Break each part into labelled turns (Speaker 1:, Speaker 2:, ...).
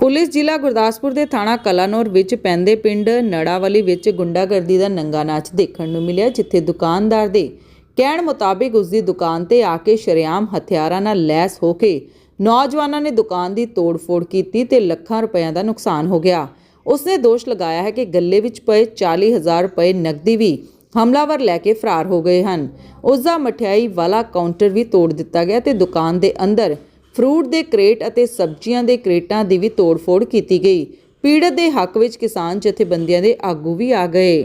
Speaker 1: Police ਜ਼ਿਲ੍ਹਾ ਗੁਰਦਾਸਪੁਰ ਦੇ ਥਾਣਾ ਕਲਾਨੌਰ ਵਿੱਚ ਪੈਂਦੇ ਪਿੰਡ ਨੜਾਵਲੀ ਵਿੱਚ ਗੁੰਡਾਗਰਦੀ ਦਾ ਨੰਗਾ ਨਾਚ ਦੇਖਣ ਨੂੰ ਮਿਲਿਆ, ਜਿੱਥੇ ਦੁਕਾਨਦਾਰ ਦੇ ਕਹਿਣ ਮੁਤਾਬਿਕ ਉਸ ਦੀ ਦੁਕਾਨ ਤੇ ਆ ਕੇ ਸ਼ਰੇਆਮ ਹਥਿਆਰਾਂ ਨਾਲ ਲੈਸ ਹੋ ਕੇ ਨੌਜਵਾਨਾਂ ਨੇ ਦੁਕਾਨ ਦੀ ਤੋੜ-ਫੋੜ ਕੀਤੀ ਤੇ ਲੱਖਾਂ ਰੁਪਏ ਦਾ ਨੁਕਸਾਨ ਹੋ ਗਿਆ। ਉਸਨੇ ਦੋਸ਼ ਲਗਾਇਆ ਹੈ ਕਿ ਗੱਲੇ ਵਿੱਚ ਪਏ 40000 ਰੁਪਏ ਨਕਦੀ ਵੀ ਹਮਲਾਵਰ ਲੈ ਕੇ ਫਰਾਰ ਹੋ ਗਏ ਹਨ। ਉਸ ਦਾ ਮਠਿਆਈ ਵਾਲਾ ਕਾਊਂਟਰ ਵੀ ਤੋੜ ਦਿੱਤਾ ਗਿਆ ਤੇ ਦੁਕਾਨ ਦੇ ਅੰਦਰ ਫਰੂਟ ਦੇ ਕਰੇਟ ਅਤੇ ਸਬਜ਼ੀਆਂ ਦੇ ਕਰੇਟਾਂ ਦੀ ਵੀ ਤੋੜ-ਫੋੜ ਕੀਤੀ ਗਈ। ਪੀੜਤ ਦੇ ਹੱਕ ਵਿੱਚ ਕਿਸਾਨ ਜਥੇਬੰਦੀਆਂ ਦੇ ਆਗੂ ਵੀ ਆ ਗਏ।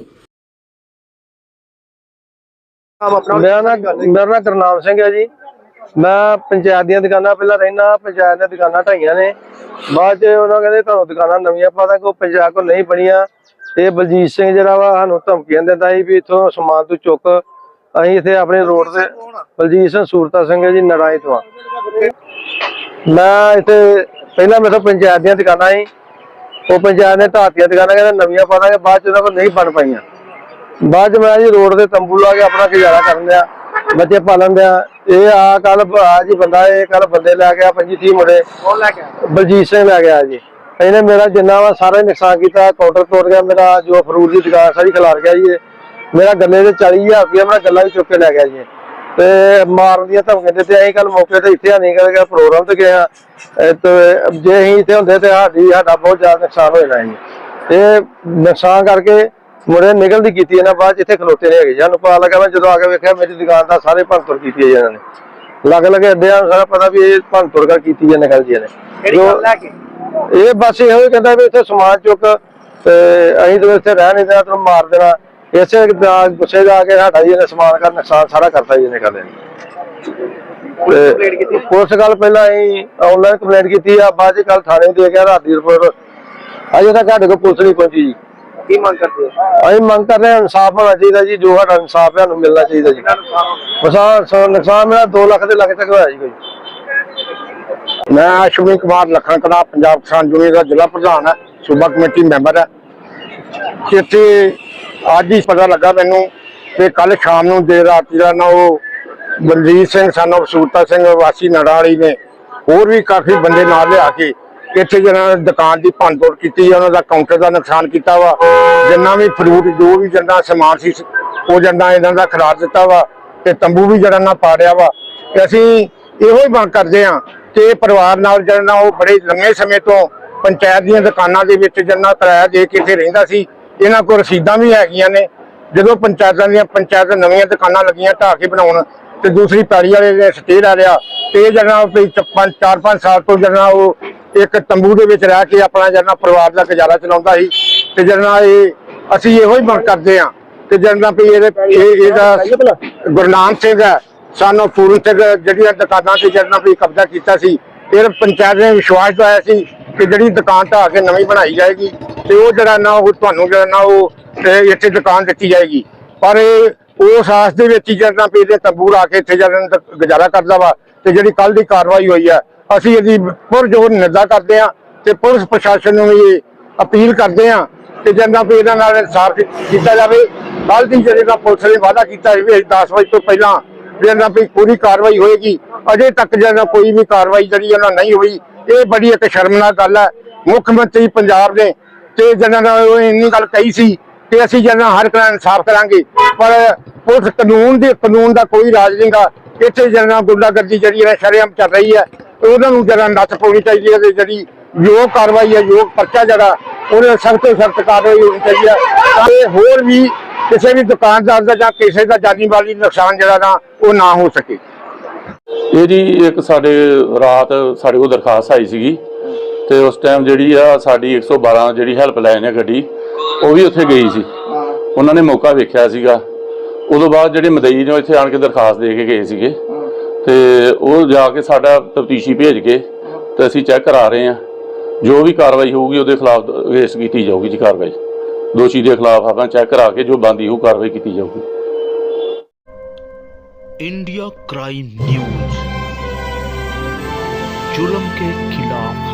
Speaker 2: ਮੇਰਾ ਨਾਮ ਮੇਰਾ ਨਾਮ ਕਰਨਾਮ ਸਿੰਘ ਹੈ ਜੀ। ਮੈਂ ਪੰਚਾਇਤ ਦੀਆਂ ਦੁਕਾਨਾਂ ਪਹਿਲਾਂ ਰਹਿਣਾ ਪੰਚਾਇਤ ਦੀਆਂ ਦੁਕਾਨਾਂ ਢਾਈਆਂ ਨੇ। ਬਾਅਦ ਚ ਉਹਨਾਂ ਕਹਿੰਦੇ ਤੁਹਾਨੂੰ ਦੁਕਾਨਾਂ ਨਵੀਆਂ ਪਾ ਦਾਂਗੇ ਉਹ ਪੰਚਾਇਤ ਕੋਲ ਨਹੀਂ ਬਣੀਆਂ। ਇਹ ਬਲਜੀਤ ਸਿੰਘ ਜਿਹੜਾ ਵਾ ਸਾਨੂੰ ਧਮਕੀਆਂ ਦਿੰਦਾ ਸੀ ਵੀ ਇਥੋਂ ਸਮਾਨ ਤੂੰ ਚੁੱਕ। ਅਸੀਂ ਇੱਥੇ ਆਪਣੇ ਰੋਡ ਤੇ ਬਲਜੀਤ ਸਿੰਘ ਸੂਰਤਾ ਸਿੰਘ ਜੀ ਨੜਾਈ ਤੋਂ ਆ। ਮੈਂ ਇੱਥੇ ਪਹਿਲਾਂ ਮੇਰੇ ਤੋਂ ਪੰਚਾਇਤ ਦੀਆਂ ਦੁਕਾਨਾਂ ਸੀ ਉਹ ਪੰਚਾਇਤ ਨੇ ਢਾਤੀਆਂ ਦੁਕਾਨਾਂ ਕਹਿੰਦੇ ਨਵੀਆਂ ਪਾ ਦਾਂਗੇ ਬਾਅਦ ਚ ਉਹਨਾਂ ਕੋਲ ਨਹੀਂ ਬਣ ਪਾਈਆਂ ਬਾਅਦ ਚ ਮੈਂ ਜੀ ਰੋਡ ਤੇ ਤੰਬੂ ਲਾ ਕੇ ਆਪਣਾ ਗੁਜ਼ਾਰਾ ਕਰਨ ਦਿਆ ਬੱਚੇ ਪਾਲਣ ਦਿਆ ਇਹ ਆ ਕੱਲ ਆ ਜੀ ਬੰਦਾ ਇਹ ਕੱਲ ਬੰਦੇ ਲੈ ਗਿਆ 25 30 ਮੁੰਡੇ
Speaker 3: ਕੌਣ ਲੈ ਕੇ ਆਇਆ?
Speaker 2: ਬਲਜੀਤ ਸਿੰਘ ਲੈ ਗਿਆ ਜੀ ਇਹਨੇ ਮੇਰਾ ਜਿੰਨਾ ਵਾ ਸਾਰਾ ਨੁਕਸਾਨ ਕੀਤਾ ਕਾਊਂਟਰ ਤੋੜ ਗਿਆ ਮੇਰਾ ਜੋ ਫਰੂਟ ਦੀ ਦੁਕਾਨ ਸਾਰੀ ਖਿਲਾਰ ਗਿਆ ਜੀ। ਮੇਰਾ ਗੱਲੇ ਦੇ 40000 ਰੁਪਇਆ ਮੇਰਾ ਗੱਲਾ ਵੀ ਚੁੱਕ ਕੇ ਲੈ ਗਿਆ ਜੀ। ਤੇ ਮਾਰਨ ਦੀਆਂ ਧਮਕੀਆਂ ਦਿੱਤੇ ਅਸੀਂ ਕੱਲ ਮੌਕੇ ਤੇ ਇੱਥੇ ਨਹੀਂ ਕਰ ਗਿਆ ਪ੍ਰੋਗਰਾਮ ਤੇ ਗਏ ਆ ਤੇ ਜੇ ਅਸੀਂ ਇੱਥੇ ਹੁੰਦੇ ਤੇ ਸਾਡੀ ਸਾਡਾ ਬਹੁਤ ਜ਼ਿਆਦਾ ਨੁਕਸਾਨ ਹੋ ਜਾਣਾ ਜੀ ਤੇ ਨੁਕਸਾਨ ਕਰਕੇ ਮੁੜੇ ਨਿਕਲਦੀ ਕੀਤੀ ਇਹਨਾਂ ਬਾਅਦ ਇੱਥੇ ਖਲੋਤੇ ਨਹੀਂ ਹੈਗੇ। ਜੀ। ਸਾਨੂੰ ਪਤਾ ਲੱਗਾ ਮੈਂ ਜਦੋਂ ਆ ਕੇ ਵੇਖਿਆ ਮੇਰੀ ਦੁਕਾਨ ਦਾ ਸਾਰੇ ਭੰਨਤੋੜ ਕੀਤੀ ਹੈ ਇਹਨਾਂ ਨੇ। ਲੱਗ ਲੱਗੇ ਅੱਡਿਆਂ ਨੂੰ ਸਾਰਾ ਪਤਾ ਵੀ ਇਹ ਭੰਨਤੋੜ ਕਰ ਕੀਤੀ ਹੈ ਨਿਕਲ ਜੀ
Speaker 3: ਕੇ?
Speaker 2: ਇਹ ਬਸ ਇਹੋ ਕਹਿੰਦਾ ਵੀ ਇੱਥੇ ਸਮਾਨ ਚੁੱਕ ਤੇ ਅਸੀਂ ਤਾਂ ਇੱਥੇ ਰਹਿ ਨਹੀਂ ਦੇਣਾ ਤੈਨੂੰ ਮਾਰ ਦੇਣਾ। ਇਸੇ ਦਾ ਗੁੱਸੇ ਦਾ ਕੇ ਸਾਡਾ ਜੀ ਇਹਨੇ ਸਮਾਨ ਕਰ ਨੁਕਸਾਨ ਸਾਰਾ ਕਰਤਾ ਜੀ ਇਹਨੇ ਕਰਦੇ
Speaker 3: ਕੀਤੀ
Speaker 2: ਪੁਲਿਸ ਗੱਲ ਪਹਿਲਾਂ ਅਸੀਂ ਆਨਲਾਈਨ ਕੰਪਲੇਂਟ ਕੀਤੀ ਆ ਬਾਅਦ ਚ ਕੱਲ ਥਾਣੇ ਦੇ ਗਿਆ ਰਾਤ ਦੀ ਰਿਪੋਰਟ। ਅਜੇ ਤੱਕ ਸਾਡੇ ਕੋਲ ਪੁਲਿਸ ਨਹੀਂ ਪਹੁੰਚੀ ਜੀ।
Speaker 3: ਕੀ ਮੰਗ ਕਰਦੇ ਹੋ?
Speaker 2: ਅਸੀਂ ਮੰਗ ਕਰ ਰਹੇ ਹਾਂ ਇਨਸਾਫ ਹੋਣਾ ਚਾਹੀਦਾ ਜੀ ਜੋ ਸਾਡਾ ਇਨਸਾਫ ਹੈ ਸਾਨੂੰ ਮਿਲਣਾ ਚਾਹੀਦਾ ਜੀ।
Speaker 3: ਨੁਕਸਾਨ ਹੋ
Speaker 2: ਨੁਕਸਾਨ ਮੇਰਾ 2 ਲੱਖ ਦੇ ਲੱਖ ਤੱਕ ਹੋਇਆ ਜੀ ਕੋਈ।
Speaker 4: ਮੈਂ ਅਸ਼ਵਨੀ ਕੁਮਾਰ ਲਖਨ ਕਲਾ ਪੰਜਾਬ ਕਿਸਾਨ ਯੂਨੀਅਨ ਦਾ ਜ਼ਿਲ੍ਹਾ ਪ੍ਰਧਾਨ ਹੈ ਸੂਬਾ ਕਮੇਟੀ ਮੈਂਬਰ ਹੈ। ਇੱਥੇ ਅੱਜ ਹੀ ਪਤਾ ਲੱਗਾ ਮੈਨੂੰ ਕਿ ਕੱਲ ਸ਼ਾਮ ਨੂੰ ਦੇਰ ਰਾਤ ਜਿਹੜਾ ਨਾ ਉਹ ਬਲਜੀਤ ਸਿੰਘ ਸਾਨੂੰ ਸੂਰਤਾ ਸਿੰਘ, ਵਾਸੀ ਨੜਾਲੀ ਨੇ ਹੋਰ ਵੀ ਕਾਫੀ ਬੰਦੇ ਨਾਲ ਲਿਆ ਕੇ ਇੱਥੇ ਜਿਹੜਾ ਦੁਕਾਨ ਦੀ ਭੰਨਤੋੜ ਕੀਤੀ ਹੈ ਉਹਨਾਂ ਦਾ ਕਾਊਂਟਰ ਦਾ ਨੁਕਸਾਨ ਕੀਤਾ ਵਾ। ਜਿੰਨਾ ਵੀ ਫਰੂਟ ਜੋ ਵੀ ਜਿੰਨਾ ਸਮਾਨ ਸੀ, ਉਹ ਜੰਦਾ ਇਹਨਾਂ ਦਾ ਖਰਾਬ ਦਿੱਤਾ ਵਾ ਤੇ ਤੰਬੂ ਵੀ ਜਿਹੜਾ ਨਾ ਪਾੜਿਆ ਵਾ। ਤੇ ਅਸੀਂ ਇਹੋ ਹੀ ਮੰਗ ਕਰਦੇ ਹਾਂ ਕਿ ਪਰਿਵਾਰ ਨਾਲ ਜਿਹੜਾ ਨਾ ਉਹ ਬੜੇ ਲੰਮੇ ਸਮੇਂ ਤੋਂ ਪੰਚਾਇਤ ਦੀਆਂ ਦੁਕਾਨਾਂ ਦੇ ਵਿੱਚ ਜਿੰਨਾ ਕਿਰਾਇਆ ਦੇ ਕੇ ਇੱਥੇ ਰਹਿੰਦਾ ਸੀ ਇਹਨਾਂ ਕੋਲ ਰਸੀਦਾਂ ਵੀ ਹੈਗੀਆਂ ਨੇ। ਜਦੋਂ ਪੰਚਾਇਤਾਂ ਦੀਆਂ ਪੰਚਾਇਤ ਨਵੀਆਂ ਦੁਕਾਨਾਂ ਲੱਗੀਆਂ ਢਾਹ ਕੇ ਬਣਾਉਣ ਤੇ ਦੂਸਰੀ ਪੈੜੀ ਵਾਲੇ ਨੇ ਸਟੇ ਲੈ ਲਿਆ, ਤੇ ਇਹ ਵੀ ਚ- ਪੰਜ, ਚਾਰ, ਪੰਜ ਸਾਲ ਤੋਂ ਜਿਹੜਾ ਉਹ ਇੱਕ ਤੰਬੂ ਦੇ ਵਿੱਚ ਰਹਿ ਕੇ ਆਪਣਾ ਜਿਹੜਾ ਪਰਿਵਾਰ ਦਾ ਗੁਜ਼ਾਰਾ ਚਲਾਉਂਦਾ ਸੀ। ਤੇ ਜਿਹੜਾ ਇਹ ਅਸੀਂ ਇਹੋ ਹੀ ਮੰਗ ਕਰਦੇ ਹਾਂ ਕਿ ਜਿਹੜਾ ਵੀ ਇਹਦੇ ਇਹਦਾ ਗੁਰਨਾਮ ਸਿੰਘ ਹੈ, ਸਾਨੂੰ ਪੂਰਨ ਸਿੰਘ ਜਿਹੜੀਆਂ ਦੁਕਾਨਾਂ ਤੇ ਜਿਹੜਾ ਵੀ ਕਬਜ਼ਾ ਕੀਤਾ ਸੀ ਫਿਰ ਪੰਚਾਇਤ ਨੇ ਵਿਸ਼ਵਾਸ ਦਵਾਇਆ ਸੀ ਕਿ ਜਿਹੜੀ ਦੁਕਾਨ ਢਾਹ ਕੇ ਨਵੀਂ ਬਣਾਈ ਜਾਏਗੀ। ਤੇ ਉਹ ਜਿਹੜਾ ਨਾ ਉਹ ਤੁਹਾਨੂੰ ਜਿਹੜਾ ਨਾ ਉਹ ਇੱਥੇ ਦੁਕਾਨ ਦਿੱਤੀ ਜਾਏਗੀ। ਪਰ ਉਸ ਆਸ ਦੇ ਵਿੱਚ ਹੀ ਜਿਹੜਾ ਵੀ ਇਹਦੇ ਤੰਬੂ ਲਾ ਕੇ ਇੱਥੇ ਜਿਹੜਾ ਗੁਜ਼ਾਰਾ ਕਰਦਾ ਵਾ ਤੇ ਜਿਹੜੀ ਕੱਲ ਦੀ ਕਾਰਵਾਈ ਹੋਈ ਹੈ ਅਸੀਂ ਇਹਦੀ ਪੁਰਜੋਰ ਨਿੰਦਾ ਕਰਦੇ ਹਾਂ ਤੇ ਪੁਲਿਸ ਪ੍ਰਸ਼ਾਸਨ ਨੂੰ ਵੀ ਅਪੀਲ ਕਰਦੇ ਹਾਂ ਕਿ ਜਿਹੜਾ ਵੀ ਇਹਨਾਂ ਨਾਲ ਇਨਸਾਫ ਕੀਤਾ ਜਾਵੇ। ਕੱਲ ਦੀ ਜਿਹੜੇ ਦਾ ਪੁਲਿਸ ਨੇ ਵਾਅਦਾ ਕੀਤਾ ਸੀ ਵੀ 10 ਵਜੇ ਤੋਂ ਪਹਿਲਾਂ ਜਿਹੜਾ ਵੀ ਪੂਰੀ ਕਾਰਵਾਈ ਹੋਏਗੀ। ਅਜੇ ਤੱਕ ਜਿਹੜਾ ਕੋਈ ਵੀ ਕਾਰਵਾਈ ਜਿਹੜੀ ਉਹਨਾਂ ਨਹੀਂ ਹੋਈ, ਇਹ ਬੜੀ ਇੱਕ ਸ਼ਰਮਨਾਕ ਗੱਲ ਹੈ। ਮੁੱਖ ਮੰਤਰੀ ਪੰਜਾਬ ਨੇ ਤੇ ਜਿਹਨਾਂ ਨੇ ਉਹ ਇੰਨੀ ਗੱਲ ਕਹੀ ਸੀ ਕਿ ਅਸੀਂ ਜਿਹੜਾ ਹਰ ਤਰ੍ਹਾਂ ਇਨਸਾਫ ਕਰਾਂਗੇ। ਪਰ ਪੁਲਿਸ ਕਾਨੂੰਨ ਦੇ, ਕਾਨੂੰਨ ਦਾ ਕੋਈ ਰਾਜ ਨਹੀਂਗਾ ਇੱਥੇ ਜਿਹੜਾ ਗੁੰਡਾਗਰਦੀ ਜਿਹੜੀ ਹੈ, ਸ਼ਰੇਆਮ ਚੱਲ ਰਹੀ ਹੈ। ਉਹਨਾਂ ਨੂੰ ਜਿਹੜਾ ਨੱਥ ਪਾਉਣੀ ਚਾਹੀਦੀ ਹੈ ਤੇ ਜਿਹੜੀ ਯੋਗ ਕਾਰਵਾਈ ਹੈ, ਯੋਗ ਪਰਚਾ ਜਿਹੜਾ ਉਹਨੇ ਸਖਤ ਤੋਂ ਸਖਤ ਕਾਰਵਾਈ ਹੋਣੀ ਚਾਹੀਦੀ ਹੈ। ਤਾਂ ਹੋਰ ਵੀ ਕਿਸੇ ਵੀ ਦੁਕਾਨਦਾਰ ਦਾ ਜਾਂ ਕਿਸੇ ਦਾ ਜਾਨੀ ਵਾਲੀ ਨੁਕਸਾਨ ਜਿਹੜਾ ਨਾ, ਉਹ ਨਾ ਹੋ ਸਕੇ।
Speaker 5: ਇਹ ਜੀ ਇੱਕ ਸਾਡੇ ਰਾਤ ਸਾਡੇ ਕੋਲ ਦਰਖਾਸਤ ਆਈ ਸੀਗੀ। ਤੇ ਉਸ ਟਾਈਮ ਜਿਹੜੀ ਆ ਸਾਡੀ 112 ਜਿਹੜੀ ਹੈਲਪਲਾਈਨ ਹੈ ਗੱਡੀ ਉਹ ਵੀ ਉੱਥੇ ਗਈ ਸੀ ਉਹਨਾਂ ਨੇ ਮੌਕਾ ਵੇਖਿਆ ਸੀਗਾ ਉਦੋਂ ਬਾਅਦ ਜਿਹੜੇ ਮਦਈ ਨੇ ਇੱਥੇ ਆਣ ਕੇ ਦਰਖਾਸਤ ਦੇ ਕੇ ਗਏ ਸੀਗੇ ਤੇ ਉਹ ਜਾ ਕੇ ਸਾਡਾ ਤਫਤੀਸ਼ੀ ਭੇਜ ਕੇ ਤੇ ਅਸੀਂ ਚੈੱਕ ਕਰਾ ਰਹੇ ਹਾਂ ਜੋ ਵੀ ਕਾਰਵਾਈ ਹੋਊਗੀ ਉਹਦੇ ਖਿਲਾਫ ਰੇਸ ਕੀਤੀ ਜਾਊਗੀ ਜੀ ਕਾਰਵਾਈ ਦੋਸ਼ੀ ਦੇ ਖਿਲਾਫ ਆਪਾਂ ਚੈੱਕ ਕਰਾ ਕੇ ਜੋ ਬੰਦੀ ਉਹ ਕਾਰਵਾਈ ਕੀਤੀ ਜਾਊਗੀ
Speaker 6: इंडिया क्राइम न्यूज जुल्म के खिलाफ